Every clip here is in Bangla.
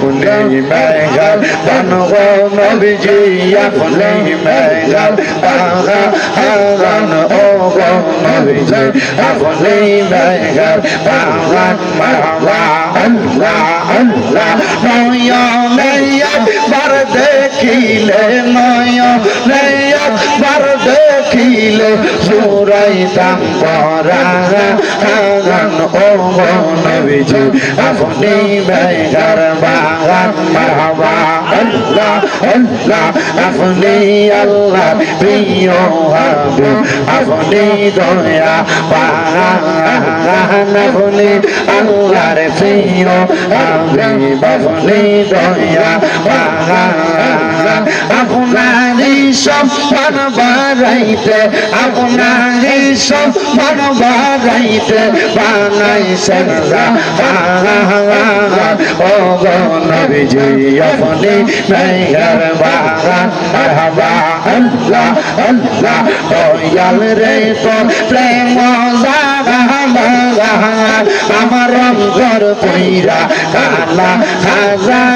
ফুলেই মেঘাল দান গো নবীজি ইয়া ফুলেই মেঘাল পাহা হারান ও গো নবীজি ইয়া ফুলেই মেঘাল পাহান মারহাবা আল্লাহ আল্লাহ নয়া নয়া দেখিলে নয়নে একবার দেখিলে জুরাইতাম পরাগান ও নবীজি আপনি মেঘার বাগান মারহাবা আল্লাহ আল্লাহ, আপনি আল্লাহ প্রিয় হাবিব আপনি দয়া পাহান আপনি আল্লাহর প্রিয় হাবিব আপনি দয়া পাহান আপনারই সম্মান বাড়াইতে আপনারই সম্মান বাড়াইতে বানাইছেন ও গো নবীজি, আপনি বাগান মারহাবা, আল্লাহ আল্লাহ, দয়াল রে তো প্রেম আমার অন্তর পইরা কালা খাজা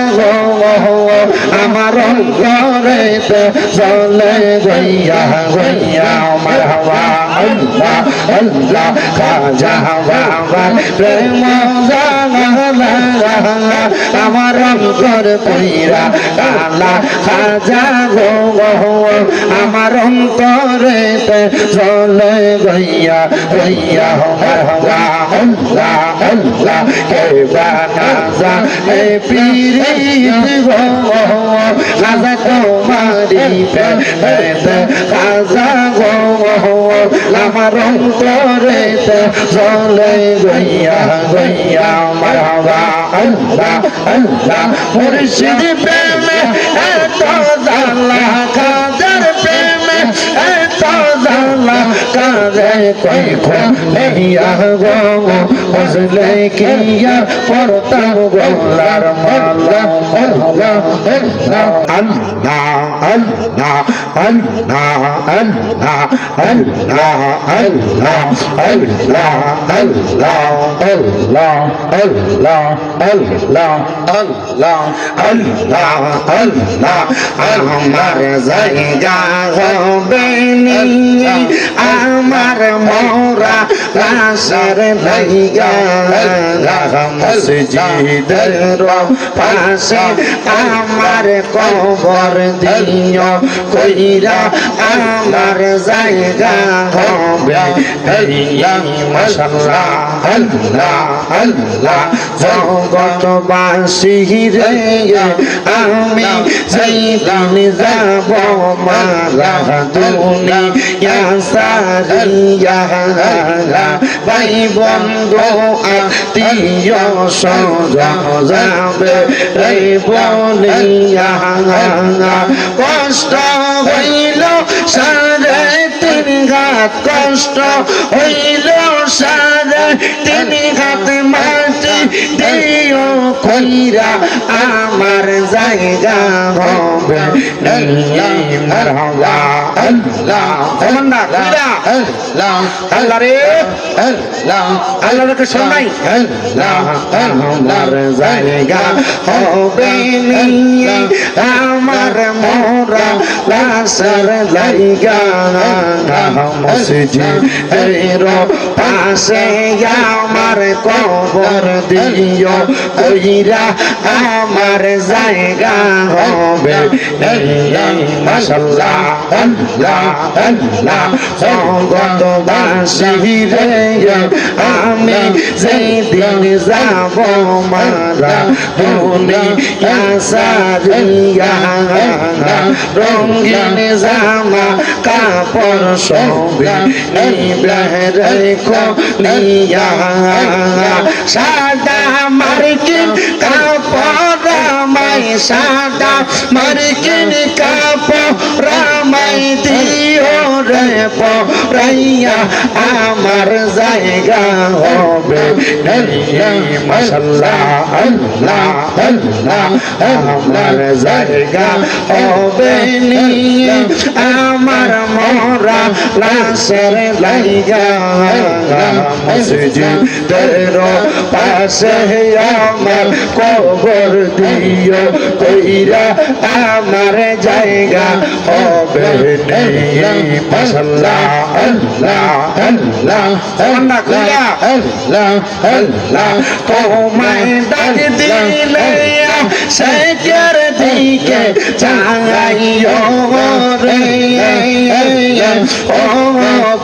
غريب صلي ويا ويا مرحبا الله الله خاجا بابا প্রেম আমার অন্তর কইরা কালা, খাজা গো আমার অন্তরে চলে গইয়া গইয়া মারহবা গো খাজা তোমারি খাজা গো, আমার অন্তরে চলে গইয়া গইয়া মারহাবা আল্লাহ আল্লাহ, মুর্শিদ প্রেমে এত কাজে কই খো নেহিয়া গো বুঝলে কিয়া পড়তাম গোলার মালা আল্লাহ আল্লাহ আল্লাহ আল্লাহ আল্লাহ আল্লাহ আল্লাহ আল্লাহ আল্লাহ আল্লাহ আল্লাহ আল্লাহ আল্লাহ আল্লাহ আল্লাহ হবে আমার মোরা লাশের লাইগা মসজিদের পাশে আমার কবর দিও, কইরা আমার জায়গা হবে। মাশাল্লাহ, আল্লাহ আল্লাহ, জগৎবাসী রে, আমি সেই দিন যাব মারা দুনিয়া সারিয়া ভাই বন্ধু আত্মীয় সজা যাবে এই বলিয়া কষ্ট হইল সারে কষ্ট হইল তিনি হাত মাটি দিও কইরা আমার জায়গা হবে। আল্লাহকে শোনাই আমার জায়গা হবে আমার মোরা লাসার লাইগা মসজিদের পাশে আমার কবর দিও কইরা আমার জায়গা হবে মাশাল্লাহ আল্লাহ আল্লাহ জগৎবাসী রে আমি যেই দিন যাব মারা দুনিয়া সারিয়া রঙিন জামা কাপড় সবে রেখো নিয়া সাদা মার্কিন কাপড় রামাই সাদা মার্কিন কাপড় রামাই দিও রে পরাইয়া, আমার জায়গা হবে মশাল্লাহ, আল্লাহ আল্লাহ, আমার জায়গা হবে আমার মরা লাশের লাইগা মসজিদের পাশে আমার কবর দিও কইরা আমার জায়গা হবে মশাল্লাহ আল্লাহ আল্লাহ আল্লাহ কইরা আল্লাহ আল্লাহ তোমায় ডাক দিলে শেখের দিকে চাইও রে ও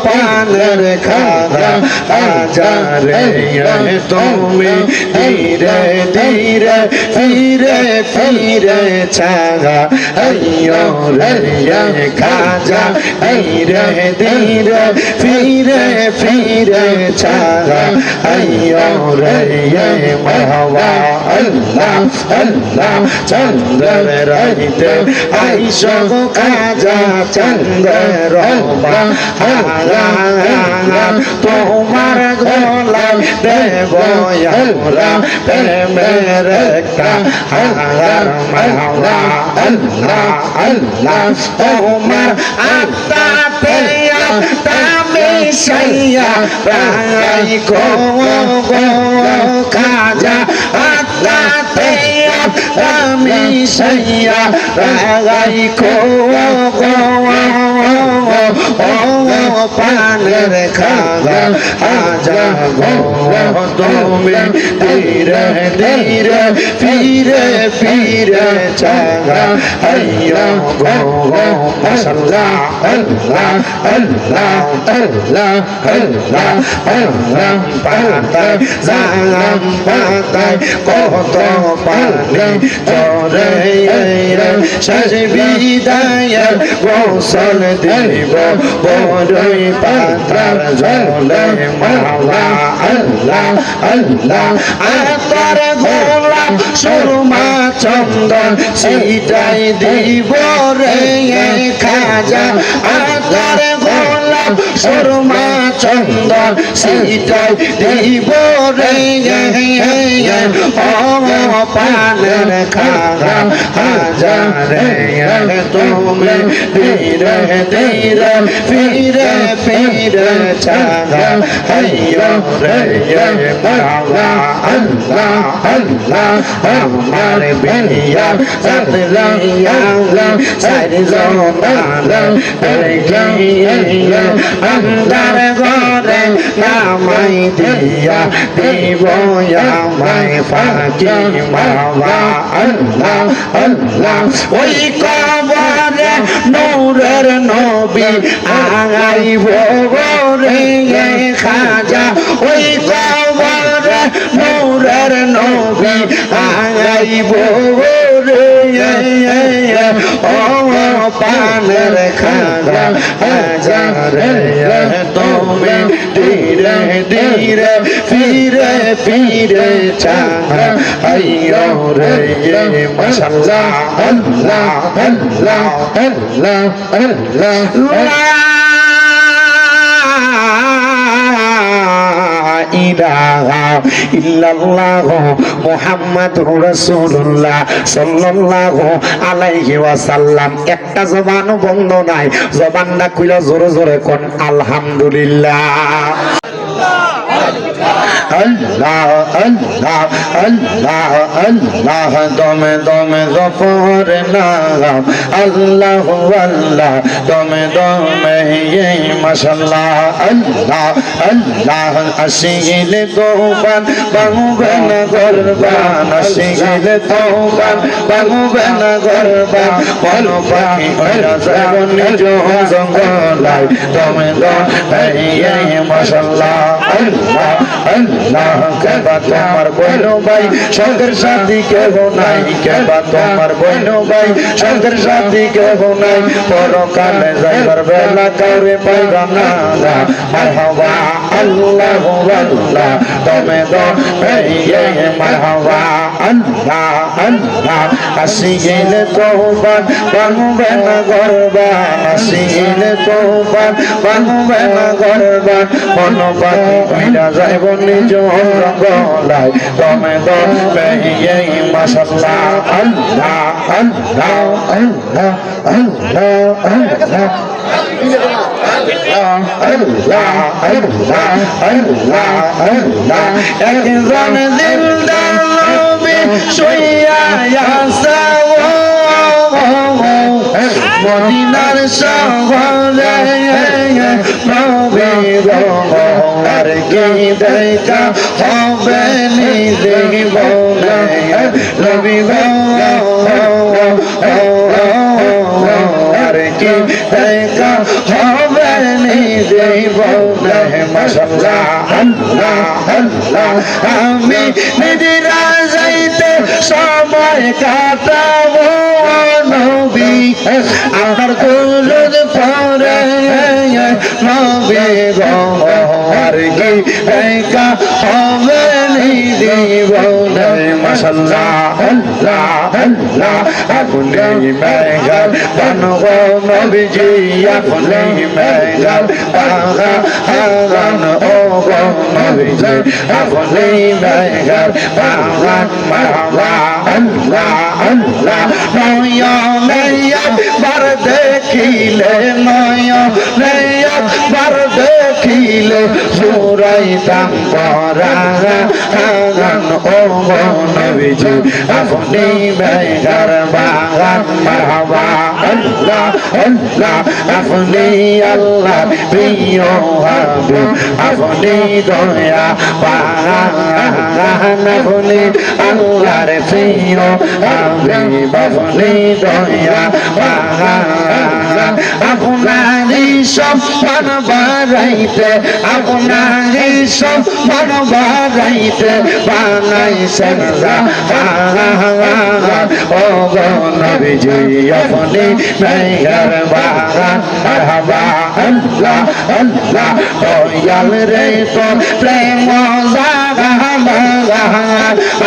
পানের খাদা আজারে তুমি ধীরে ধীরে ফিরে ফিরে চাগা আইও রে খাজা ধীরে ধীরে ফিরে ফিরে চাগা আইও রে মাহওয়া আল্লাহ আল্লাহ চন্দ্র রহিতে আইসো খাজা চন্দ্র রবা তোমার গোলাম দেব আমরা প্রেমের একটা তোমার আত্মা সাইয়া রাই গো খাজা আত্মাতে আমি সাইয়া রাই গো গো পানের খাগা আজা গো তুমি ধীরে ধীরে ফিরে ফিরে চাগা আইয়ো গো গো মাশাল্লাহ আল্লাহ আল্লাহ আল্লাহ আল্লাহ আল্লাহ, পাতায়, জালাম পাতায় কত পানি চরে শেষ বিদায় গোসল দিব মাওলা আল্লাহ আল্লাহ গোলাপ সুরমা চন্দন সেটাই দিব রে খাজা আতর গোলাপ সুরমা চন্দন সিটাই দিব রে পানের খাগা হাজারে তুমি ধীরে ধীরে ফিরে ফিরে চাগা হাইয়ো রে মাওলা আল্লাহ আল্লাহ আমার বিয়া সাদলাইয়া সারি জমানা পেগিয়া আন্দার ঘরে নামাই দিয়া দিব আমায় ফাঁকি মাওলা আল্লাহ আল্লাহ ওই কবরে নূরের নবী আগাইব রে খাজা ওই কবরে নূরের নবী আগাইব রে ও পানের তুমি ধীরে ধীরে ফিরে ফিরে রে মাশাল্লাহ আল্লাহ আল্লাহ আল্লাহ আল্লাহ ইল্লাল্লাহ মুহাম্মাদুর রাসূলুল্লাহ সাল্লাল্লাহু আলাইহি ওয়াসাল্লাম। একটা জবানও বন্ধ নাই। জবানটা কইলা জোরে জোরে কোন, আলহামদুলিল্লাহ। আল্লাহ আল্লাহ আল্লাহ আল্লাহ, দমে দমে গফর নাম। আল্লাহ আল্লাহ, দমে দমে ইয়ে মাশাল্লাহ। আল্লাহ আল্লাহ, আসিলে তোবান বাহুবে না গরবান, আসিলে তোবান বাহুবে না গরবান। বলো পাখি ওরা যাব নিজ জঙ্গলায়, দমে দমে ইয়ে মাশাল্লাহ। আল্লাহ আল্লাহ কেবা তোমার বইনো ভাই, সঙ্গের সাথী কেহ নাই। কেবা তোমার বইনো ভাই, সঙ্গের সাথী কেহ নাই। পরকালে যাইবার বেলা কাউরে পাইবা না মারহাবা আল্লাহ আল্লাহ তুমি দো এই মারহাবা। আল্লাহ আল্লাহ আসিল তোবার বাংবে না গরবা আসিল তোবার বাংবে না গরবা অন্য পাখি কইরা যাইব নিজ গলায় তমে দল পেয়ে মাসাল্লাহ আল্লাহ আল্লাহ আল্লাহ আল্লাহ আল্লাহ একজন জিন্দা শুইয়া আসা মদিনার শহরে নবী আর কি দেখা হবে নি দেব নবী আর কি দেখা হবে নি দেব মাশাল্লাহ আল্লাহ আমি নিজেরা সময় কাটাবো নবী। আমার কুলুদ পরে নবী গো আর কি একা হবে নি দিব মাশাল্লাহ, আল্লাহ আল্লাহ, আপনি মেঘাল, বানগ নবীজি, আপনি মেঘাল হাগান on everything. I believe I have power, power, Allah, Allah. Noya, noya, bar dekile, noya, noya, bar dekile. Zurai tam para, agan ogon abiji. I believe I have power, power. আল্লাহ আপনি আল্লাহ প্রিয় হবে আপনি দয়া পাহান আপনি আল্লাহর প্রিয় হবে আপনি দয়া পাগান আপনারই সম্মান বাড়াইতে আপনারই সম্মান বাড়াইতে বানাইছেন ও নবীজি, আপনি বাগান মারহাবা আল্লাহ আল্লাহ দয়াল রে তোর প্রেম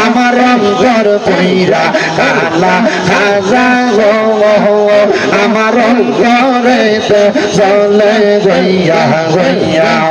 আমার অন্তর পইরা কালা খাজা গো আমার অন্তরে চলে গইয়া গইয়া।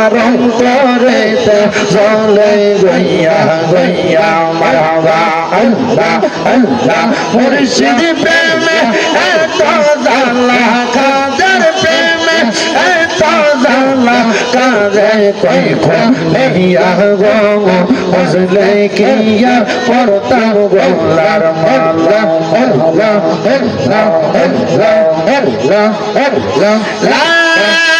আমার অন্তরে চলে গইয়া গইয়া মারহাবা আল্লাহ আল্লাহ। মুর্শিদ প্রেমে এত জালা খাজার প্রেমে এত জালা কাজে কই খো নেহিয়া গো? বুঝলে কিয়া পড়তাম গোলার মালা? আল্লাহ আল্লাহ আল্লাহ আল্লাহ আল্লাহ।